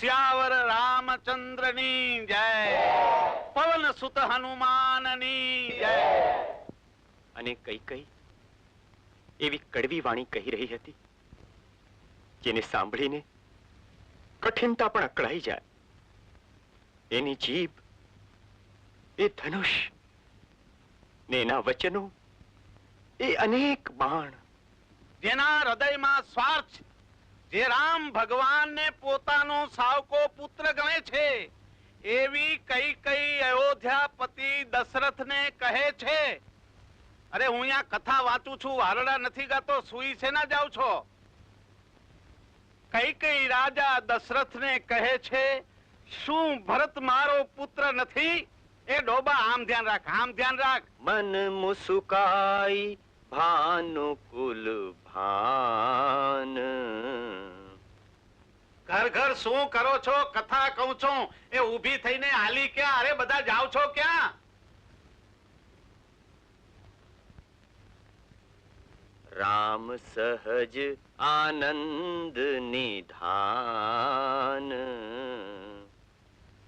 શ્યાવર રામચંદ્રની જય. પવન સુત હનુમાનની જય. અને કઈ કઈ? એવી કડવી વાણી કહી રહી હતી જેને સાંભળીને કઠિનતા પણ અકળાઈ જાય. એની જીભ એ ધનુષ ને એના વચનો એ અનેક બાણ. જેના હૃદયમાં સ્વાર્થ જે રામ ભગવાનને પોતાનો સાવકો પુત્ર ગણે છે. એવી કઈ કઈ અયોધ્યાપતિ દશરથને કહે છે. અરે હું અહીંયા કથા વાંચું છું, વારડા નથી ગાતો, સુઈ છે ના જાવ છો? કઈ કઈ રાજા દશરથને કહે છે, શું ભરત મારો પુત્ર નથી? એ ડોબા, આમ ધ્યાન રાખ, આમ ધ્યાન રાખ. મન મુસુકાઈ ભાનુકુલ ભાન. ઘર ઘર શું કરો છો? કથા કહું છું. એ ઊભી થઈને હાલી ક્યાં? અરે બધા જાવ છો ક્યાં? રામ સહજ આનંદ નિધાન.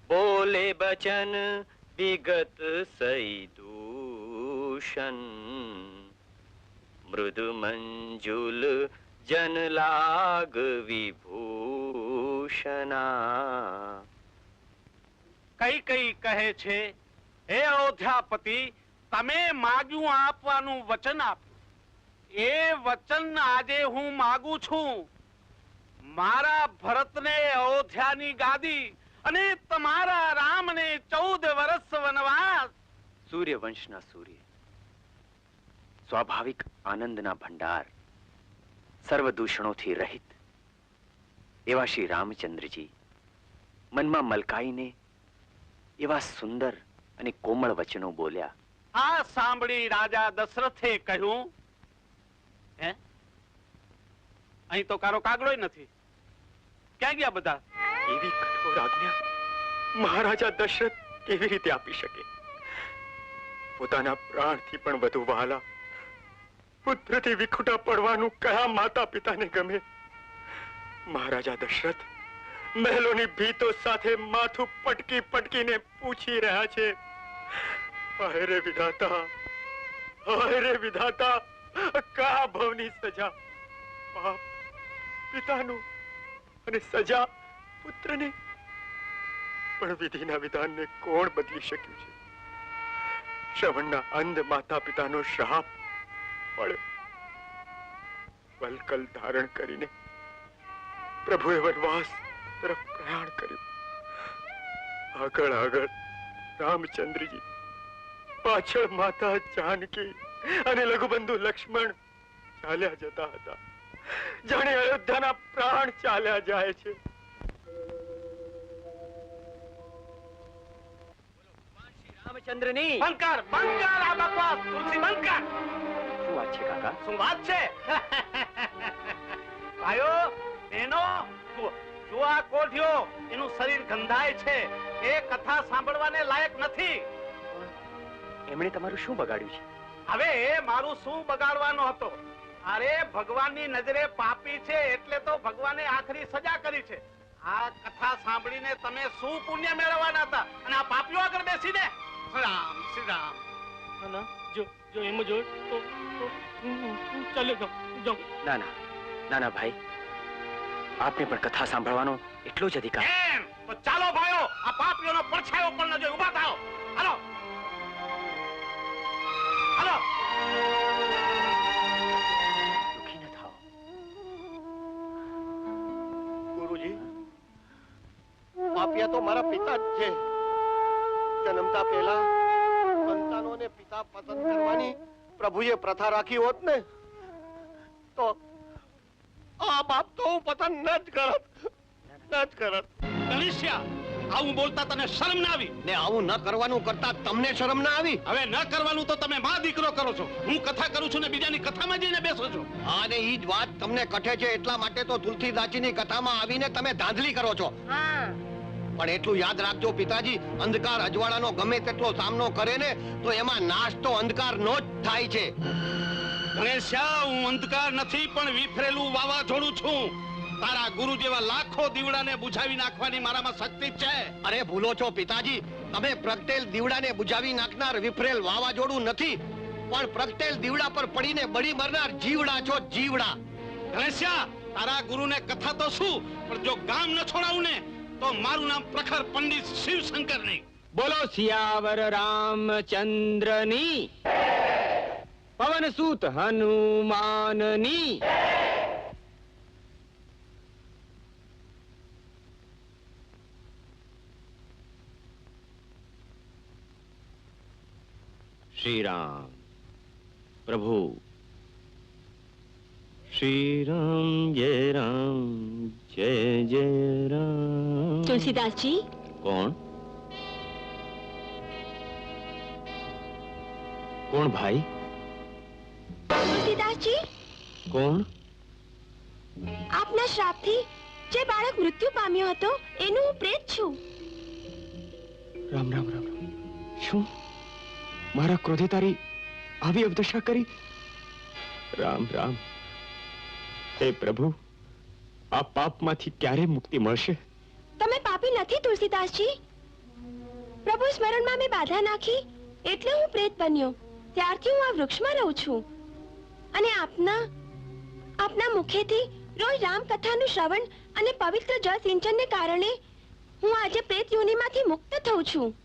બોલે બચન, વિગત સઈ દૂષણ મૃદુ મંજુલ જન લાગ વિભૂષણા કઈ કઈ કહે છે હે અયોધ્યાપતિ તમે માગ્યું આપવાનું વચન આપ્યું એ વચન આજે હું માગું છું. મારા ભરતને અયોધ્યાની ગાદી અને તમારા રામને ચૌદ વર્ષ વનવાસ. સૂર્યવંશના સૂર્ય સ્વાભાવિક આનંદના ભંડાર સર્વ દૂષણોથી રહિત. એવા શ્રી રામચંદ્રજી મનમાં મલકાઈને એવા સુંદર અને કોમળ વચનો બોલ્યા. આ સાંભળી રાજા દશરથે કહ્યું હે? અહીં તો કારો કાગડોય નથી. ક્યાં ગયા બધા? એવી કઠોર આજ્ઞા મહારાજા દશરથ કેવી રીતે આપી શકે? પોતાના પ્રાણથી પણ વધુ વહાલા પુત્રથી વિખુટા પડવાનું કયા માતા પિતાને ગમે? મહારાજા દશરથ, મહેલોની ભીતો સાથે માથું પટકી પટકીને પૂછી રહ્યા છે. અરે વિધાતા અરે વિધાતા, કા ભવની સજા? પાપ પિતાનું અને સજા પુત્રને? પણ વિધિના વિધાનને કોણ બદલી શક્યું છે? શ્રવણના અંધ માતા પિતાનો શ્રાપ પડ્યો વલકલ ધારણ કરીને પ્રભુએ વનવાસ તરફ પ્રયાણ કર્યું. આગળ આગળ રામચંદ્રજી પાછળ માતા જાનકી અને લઘુબંધુ લક્ષ્મણ ચાલ્યા જતા હતા. જાણે અયોધ્યાના પ્રાણ ચાલ્યા જાય છે. રામચંદ્રની બંકર બંકર આ બકવાસ તુલસી બંકર. શું વાત છે કાકા? શું વાત છે? ભાઈઓ બહેનો જુઓ આ કોઠિયો એનું શરીર ગંધાય છે એ કથા સાંભળવાને લાયક નથી. એમણે તમારું શું બગાડ્યું છે? હવે એ મારું શું બગાડવાનો હતો? અરે ભગવાનની નજરે પાપી છે એટલે તો ભગવાને આખરી સજા કરી છે. આ કથા સાંભળીને તમે શું પુણ્ય મેળવવાના હતા? અને આ પાપીઓ આગળ બેસીને? શ્રી રામ શ્રી રામ ના જો જો એમ જો તો જાઉં જાઉં. ના ના ના ના ભાઈ. આપને પણ કથા સાંભળવાનો એટલો જ અધિકાર. એમ! તો ચાલો ભાઈઓ આ પાપીઓનો પડછાયો પણ ન જોઈ. ઊભા થાઓ. હાલો. હાલો. દુખી ન થાઓ. ગુરુજી પાપિયા તો મારા પિતા જ છે. જન્મતા પહેલા સંતાનોને પિતા પસંદ કરવાની પ્રભુએ પ્રથા રાખી હોત ને? આ બાપ તો હું પતન ન જ કરત. ન જ કરત. કલિશ્યા આવું બોલતા તને શરમ ના આવી? ને આવું ન કરવાનું કરતા તમને શરમ ના આવી? હવે ન કરવાનું તો તમે માં દીકરો કરો છો. હું કથા કરું છું ને બીજાની કથામાં જઈને બેસો છો. અને ઈ જ વાત તમને કઠે છે. એટલા માટે તો તુલસીદાસજીની કથામાં આવીને તમે ધાંધલી કરો છો. પણ એટલું યાદ રાખજો પિતાજી અંધકાર અજવાળાનો ગમે તેટલો સામનો કરે ને તો એમાં નાશ તો અંધકારનો જ થાય છે. ગણેશા હું અંધકાર નથી પણ વિફરેલું વાવાઝોડું છું. તારા ગુરુ જેવા લાખો દીવડાને બુઝાવી નાખવાની મારામાં શક્તિ છે. અરે ભૂલો છો પિતાજી. તમે પ્રગટેલ દીવડાને બુઝાવી નાખનાર વિફરેલ વાવાઝોડું નથી. પણ પ્રગટેલ દીવડા પર પડીને બળી મરનાર જીવડા છો જીવડા. ઘનશ્યા તારા ગુરુને કથા તો શું? પણ જો ગામ ન છોડાવું ને તો મારું નામ પ્રખર પંડિત શિવશંકર નહીં બોલો સિયાવર રામચંદ્રની. પવન સૂત હનુમાનની શ્રી રામ પ્રભુ શ્રી રામ જય રામ જય જય રામ તુલસીદાસજી કોણ કોણ ભાઈ તુલસીદાસજી કોણ? આપના શ્રાપથી જે બાળક મૃત્યુ પામ્યો હતો એનું હું પ્રેત છું. રામ રામ રામ શું? મારા ક્રોધે તારી આવી અવદશા કરી? રામ રામ. હે પ્રભુ આ પાપમાંથી ક્યારે મુક્તિ મળશે? તમે પાપી નથી તુલસીદાસજી. પ્રભુ સ્મરણમાં મેં બાધા નાખી એટલે હું પ્રેત બન્યો. ત્યારથી હું આ વૃક્ષમાં રહું છું. અને આપના આપના મુખેથી રોજ રામકથાનું શ્રવણ અને પવિત્ર જળ સિંચનને કારણે હું આજે પ્રેત યોનિમાંથી મુક્ત થઉં છું.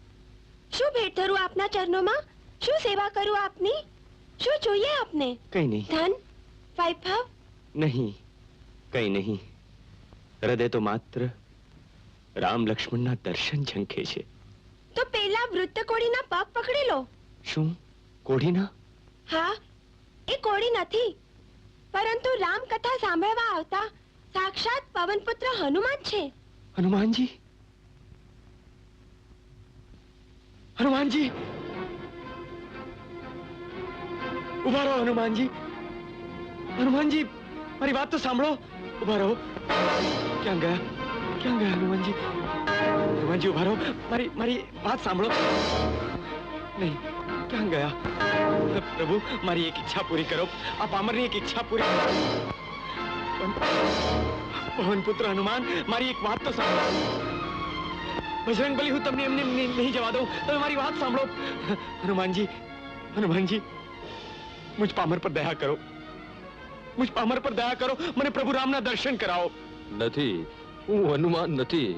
શું ભેટ ધરું આપના ચરણોમાં? શું સેવા કરું આપની? શું જોઈએ આપને? કઈ નહીં. ધન વૈભવ? નહીં કઈ નહીં. હૃદય તો માત્ર રામ લક્ષ્મણના દર્શન ઝંખે છે. તો પેલા વૃદ્ધ કોળીના પગ પકડી લો. શું? કોઢીના? હા એ કોળી નથી. પરંતુ રામ કથા સાંભળવા આવતા સાક્ષાત પવનપુત્ર હનુમાન છે. હનુમાનજી? હનુમાનજી? ઊભા રહો હનુમાનજી. હનુમાનજી, મારી વાત તો સાંભળો. ઊભા રહો. ક્યાં ગયા? ક્યાં ગયા હનુમાનજી? હનુમાનજી, ઊભા રહો. મારી મારી વાત સાંભળો. નહીં. ક્યાં गया? પ્રભુ મારી એક ઈચ્છા પૂરી કરો આ પામરની એક ઈચ્છા પૂરી પવન પુત્ર હનુમાન મારી એક વાત તો સાંભળો બજરંગ બલી હું તમને એમને એમ નહીં જવા દઉં તમે મારી વાત સાંભળો હનુમાનજી હનુમાનજી મુझ પામર પર દયા કરો મુજ પામર પર દયા કરો મને પ્રભુ રામના દર્શન કરાવો નથી હું હનુમાન નથી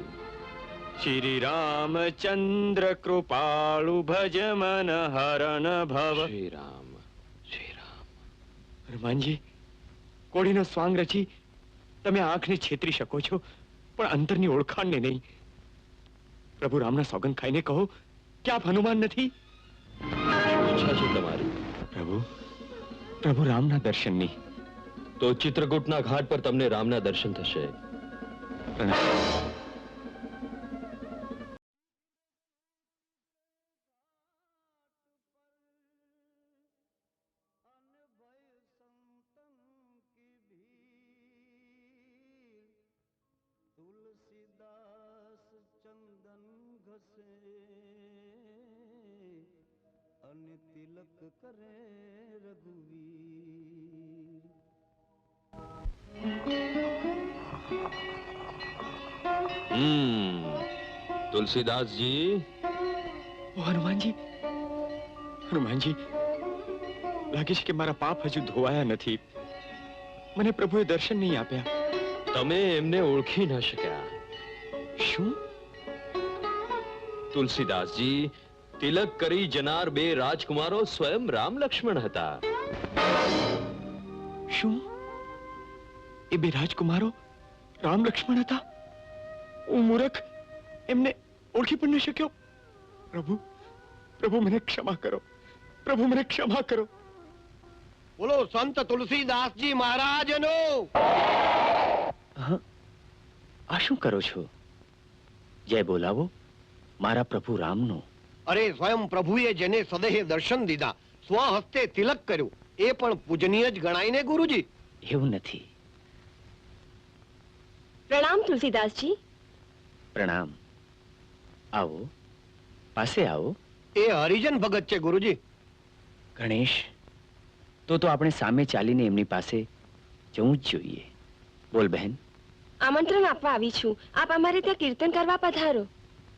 શ્રી રામચંદ્ર કૃપાળુ ભજ મન હરણ ભવ શ્રી રામ શ્રી રામ હનુમાનજી કોળીનો સ્વાંગ રચી તમે આંખને છેતરી શકો છો પણ અંતરની ઓળખાણને નહીં પ્રભુ રામના સોગંદ ખાઈને કહો કે આપ હનુમાન નથી ઈચ્છા છે તમારી પ્રભુ પ્રભુ રામના દર્શનની તો ચિત્રકૂટના ઘાટ પર તમને રામના દર્શન થશે પ્રણામ હમ તુલસીદાસજી ઓ હનુમાનજી હનુમાનજી લાગે છે કે મારા પાપ હજુ ધોવાયા નથી મને પ્રભુએ દર્શન નહીં આપ્યા તમે એમને ઓળખી ન શક્યા શું તુલસીદાસજી તિલક કરી જનાર બે રાજકુમારો સ્વયં રામ લક્ષ્મણ હતા શું એ બે રાજકુમારો રામ લક્ષ્મણ હતા હું મૂરખ. એમને ઓળખી પણ ન શક્યો. પ્રભુ પ્રભુ મને ક્ષમા કરો. પ્રભુ મને ક્ષમા કરો. બોલો સંત તુલસીદાસજી મહારાજનો. આ શું કરો છો? જય બોલાવો. મારા પ્રભુ રામનો. અરે સ્વયં પ્રભુએ જેને સદેહ દર્શન દીધા સ્વહસ્તે તિલક કર્યું એ પણ પૂજનીય જ ગણાય ને ગુરુજી. એવું નથી. પ્રણામ તુલસીદાસજી. પ્રણામ. આવો. પાસે આવો. એ હરિજન ભગત છે ગુરુજી. ગણેશ તો તો આપણે સામે ચાલીને એમની પાસે જવું જ જોઈએ. બોલ બહેન. આમંત્રણ આપવા આવી છું. આપ અમારે ત્યાં કીર્તન કરવા પધારો.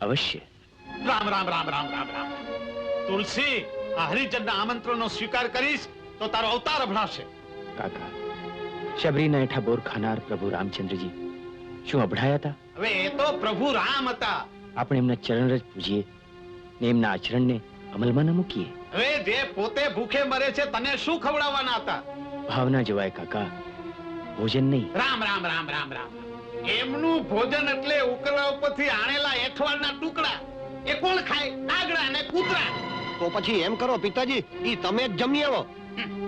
અવશ્ય. રામ રામ રામ રામ રામ રામ. તુલસી આ હરિજનના આમંત્રણનો સ્વીકાર કરીશ તો તારો અવતાર અભડાશે કાકા શબરીના હેઠા બોર ખાનાર પ્રભુ રામચંદ્રજી. શું અભડાયા હતા? હવે એ તો પ્રભુ રામ હતા. આપણે એમના ચરણ જ પૂજીએ ને એમના આચરણને અમલમાં ન મૂકીએ. હવે જે પોતે ભૂખે મરે છે તને શું ખવડાવવાના હતા? ભાવના જવાય કાકા ભોજન નહીં. રામ રામ રામ રામ રામ. એમનું ભોજન એટલે ઉકળા ઉપરથી આણેલા એઠવાડના ટુકડા. એ કોણ ખાય? કાગડા અને કૂતરા. તો પછી એમ કરો પિતાજી ઈ તમે જ જમી આવો.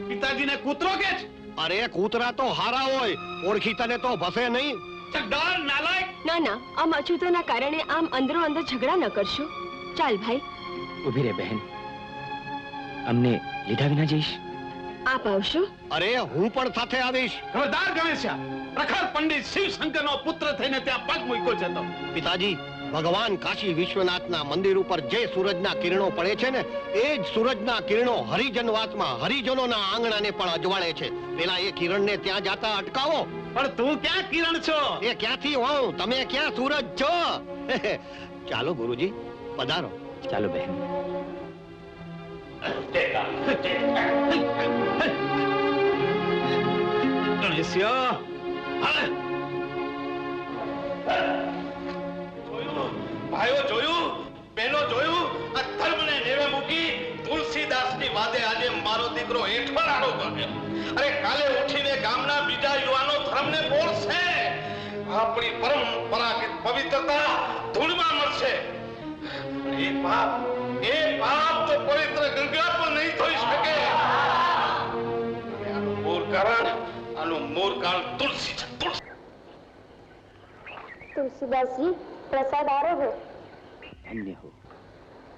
પિતાજીને કૂતરો કે છે? અરે કૂતરા તો હારા હોય ઓળખી તને તો ભસે નહીં. તે નાલાયક ના ના આમ અછૂતોના કારણે આમ અંદરો અંદર ઝઘડા ન કરશો. ચાલ ભાઈ. ઊભી રે બહેન. અમને લીધા વિના જઈશ. આપ આવશો? અરે હું પણ સાથે આવીશ. ખબરદાર ગણેશા પ્રખર પંડિત શિવશંકરનો પુત્ર થઈને ત્યાં પગ મૂક્યો છે તો. પિતાજી ભગવાન કાશી વિશ્વનાથના મંદિર ઉપર જે સૂરજના કિરણો પડે છે ને એ જ સૂરજના કિરણો હરિજનવાતમાં હરિજનોના આંગણાને પણ અજવાળે છે. પેલા એ કિરણને ત્યાં જાતા અટકાવો પણ તું ક્યાં કિરણ છો? એ ક્યાંથી હોઉં? તમે ક્યાં સૂરજ છો? ચાલો ગુરુજી પધારો. ચાલો બહેન ગણેશિયા. ભાઈઓ જોયું? બહેનો જોયું? આ ધર્મને નેવે મૂકી તુલસીદાસની વાદે આજે મારો દીકરો હેઠવાળાનો બન્યો. અરે કાલે ઉઠીને ગામના બીજા પવિત્રતા ધૂળમાં મળશે એ પાપ એ પાપ તો પવિત્ર ગંગા પણ નહીં થઈ શકે. મૂળ કારણ આનું મૂળ કારણ તુલસી છે તુલસી. તુલસીદાસજી પ્રસાદ આરો હો. ધન્ય હો.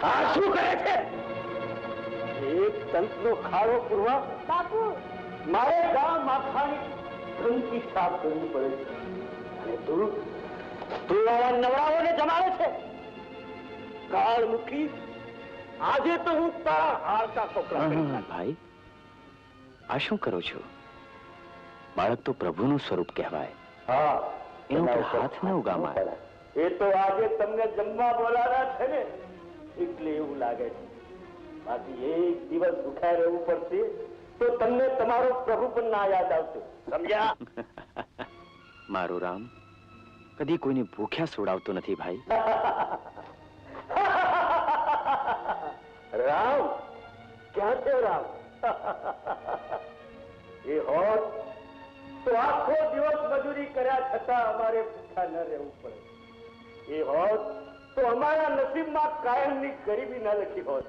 આ શું કરે છે? એક તંતનો ખાડો પૂરવા બાપુ. મારે ગામ માથાની ગંદકી સાફ કરવી પડે છે. અને તું તું આવા છે. કાળ મુખી આજે તો હું તારા હારતા છોકરા ભાઈ આ શું કરો છો? બાળક તો પ્રભુનું સ્વરૂપ કહેવાય. હા એના હાથ ન ઉગામાય. એ તો આજે તમને જમવા બોલાવ્યા છે ને. એટલે એવું લાગે છે. બાકી એક દિવસ ભૂખાય રહેવું પડશે તો તમને તમારો પ્રભુ પણ ના યાદ આવશે. સમજ્યા મારું રામ. કદી કોઈને ભૂખ્યા સોડાવતો નથી ભાઈ. રામ, ક્યાં છે રામ? એ હોત તો આખો દિવસ મજૂરી કર્યા છતાં અમારે ભૂખા ન રહેવું પડે. એ હોત તો અમારા નસીબમાં કાયમની ગરીબી ન લખી હોત.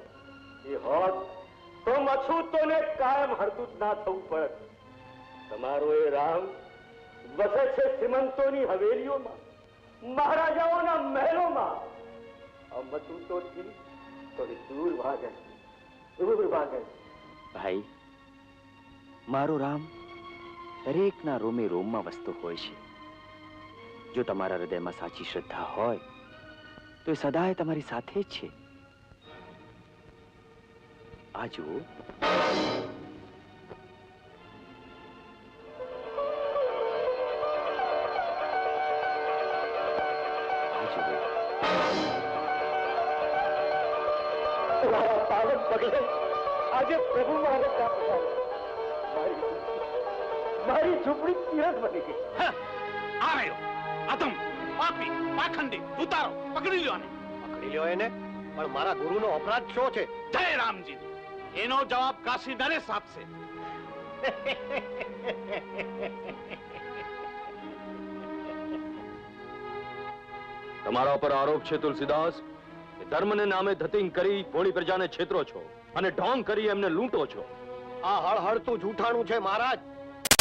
એ હોત તો મછૂતોને કાયમ હરદૂત ના થવું પડે તમારો એ રામ વસે છે શ્રીમંતોની હવેલીઓમાં, મહારાજાઓના મહેલોમાં. મછૂતોથી થોડી દૂર ભાગે દૂર ભાગે ભાઈ, મારો રામ દરેકના રોમે રોમમાં વસતો હોય છે. જો તમારા હૃદયમાં સાચી શ્રદ્ધા હોય, તો એ સદાય તમારી સાથે જ છે. આ જુઓ. તમારા પાવન પગલે આજે પ્રભુ મારે મારી ઝૂંપડી તીરથ બની ગઈ આ રહ્યો આતમ પાપી પાખંડી ઉતારો પકડી લ્યો આને પકડી લ્યો એને પણ મારા ગુરુનો અપરાધ શું છે જય રામજી એનો જવાબ કાશી નરેશ આપશે તમારા પર આરોપ છે તુલસીદાસ? ધર્મને નામે ધતિંગ કરી ભોળી પ્રજાને છેતરો છો અને ઢોંગ કરી એમને લૂંટો છો. આ હળહળતું જૂઠાણું છે મહારાજ.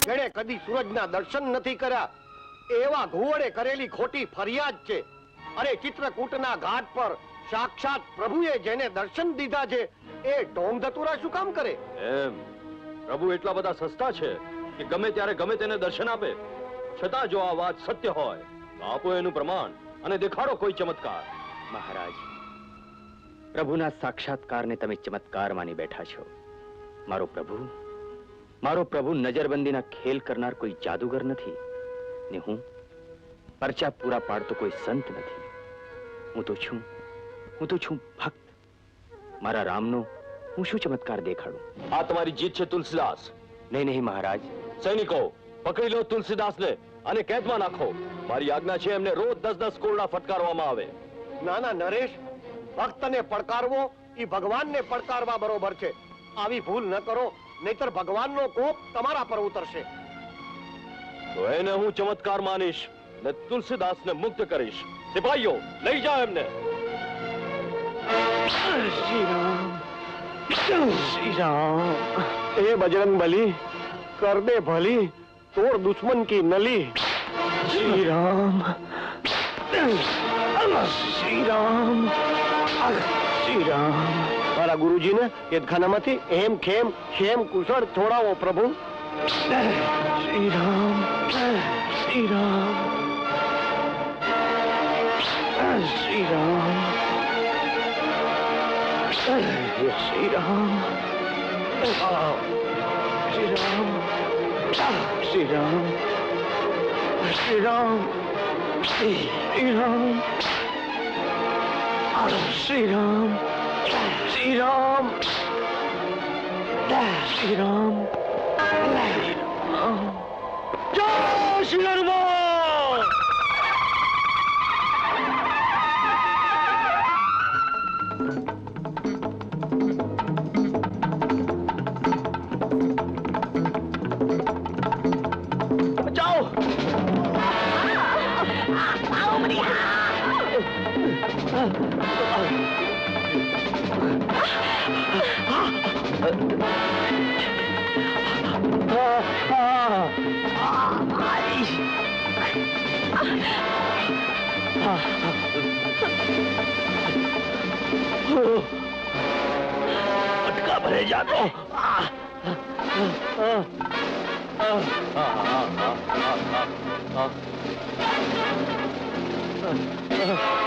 જેણે કદી સૂરજના દર્શન નથી કર્યા. એવા ઘુવડે કરેલી ખોટી ફરિયાદ છે. અરે ચિત્રકૂટના ઘાટ પર સાક્ષાત પ્રભુએ જેને દર્શન દીધા છે એ ઢોંગ ધતુરા શું કામ કરે? એમ. પ્રભુ એટલા બધા સસ્તા છે કે ગમે ત્યારે ગમે તેને દર્શન આપે. છતાં જો આ વાત સત્ય હોય તો આપો એનું પ્રમાણ અને દેખાડો કોઈ ચમત્કાર. મહારાજ પ્રભુના સાક્ષાત્કારને તમે ચમત્કાર માની બેઠા છો. મારો પ્રભુ મારો પ્રભુ નજરબંધીના ખેલ કરનાર કોઈ જાદુગર નથી ને હું પરચા પૂરા પાડતો કોઈ સંત નથી. હું તો છું હું તો છું ભક્ત. મારા રામનો હું શું ચમત્કાર દેખાડું? આ તમારી જીત છે તુલસીદાસ. નહીં નહીં મહારાજ. સૈનિકો પકડી લો તુલસીદાસને અને કેદમાં નાખો. મારી આજ્ઞા છે એમને રોજ દસ દસ કોરડા ફટકારવામાં આવે. ના ના નરેશ ભક્તને પડકારવો એ ભગવાનને પડકારવા બરોબર છે. આવી ભૂલ ન કરો નહીતર ભગવાનનો કોપ તમારા પર ઉતરશે. તો એને હું ચમત્કાર માનીશ ને તુલસીદાસને મુક્ત કરીશ. સિપાહીઓ લઈ જાઓ એમને. એ બજરંગ બલી કર દે ભલી તોડ દુશ્મન કી નલી. શ્રી રામ શ્રી રામ શ્રી રામ મારા ગુરુજીને યદખાનામાંથી એમ ખેમ ખેમ કુશળ છોડાવો પ્રભુ. શ્રી રામ શ્રી રામ શ્રી રામ શ્રી રામ શ્રી રામ શ્રી રામ શ્રી રામ શ્રી રામ শ্রীরাম শ্রীরাম শ্রীরাম জয় শ্রীরাম अटका भरे जातो Ah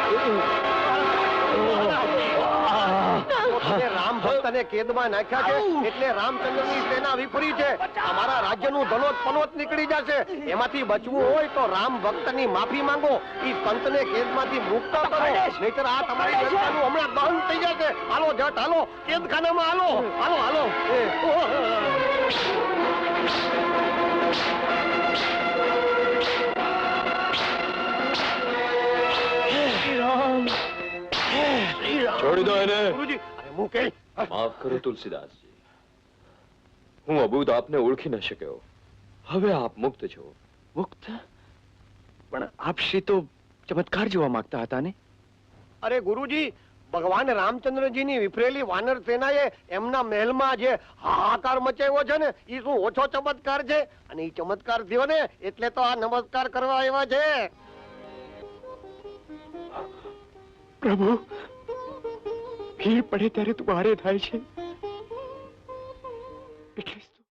રામ કેદમાં નાખ્યા છે એટલે રામચંદ્રની સેના વિપરી છે. અમારા રાજ્યનું ધનોત પનોત નીકળી જશે. એમાંથી બચવું હોય તો રામ ભક્તની માફી માંગો. ઈ સંતને કેદમાંથી મુક્ત કરો. નહીતર આ તમારી જનતાનું હમણાં દહન થઈ જશે. હાલો જટ હાલો. કેદખાનામાં હાલો. હાલો હાલો. છોડી દો એને. મૂકે? માફ કરો તુલસીદાસજી. હું અબુદ આપને ઓળખી ન શક્યો. હવે આપ મુક્ત છો. મુક્ત? પણ આપ શ્રી તો ચમત્કાર જોવા માંગતા હતા ને? અરે ગુરુજી ભગવાન રામચંદ્રજીની વિફરેલી વાનર સેનાએ એમના મહેલમાં જે હાહાકાર મચાવ્યો છે ને એ શું ઓછો ચમત્કાર છે? અને એ ચમત્કાર થયો ને એટલે તો આ નમસ્કાર કરવા આવ્યા છે. પ્રભુ ભીડ પડે ત્યારે તું હારે થાય છે. એટલે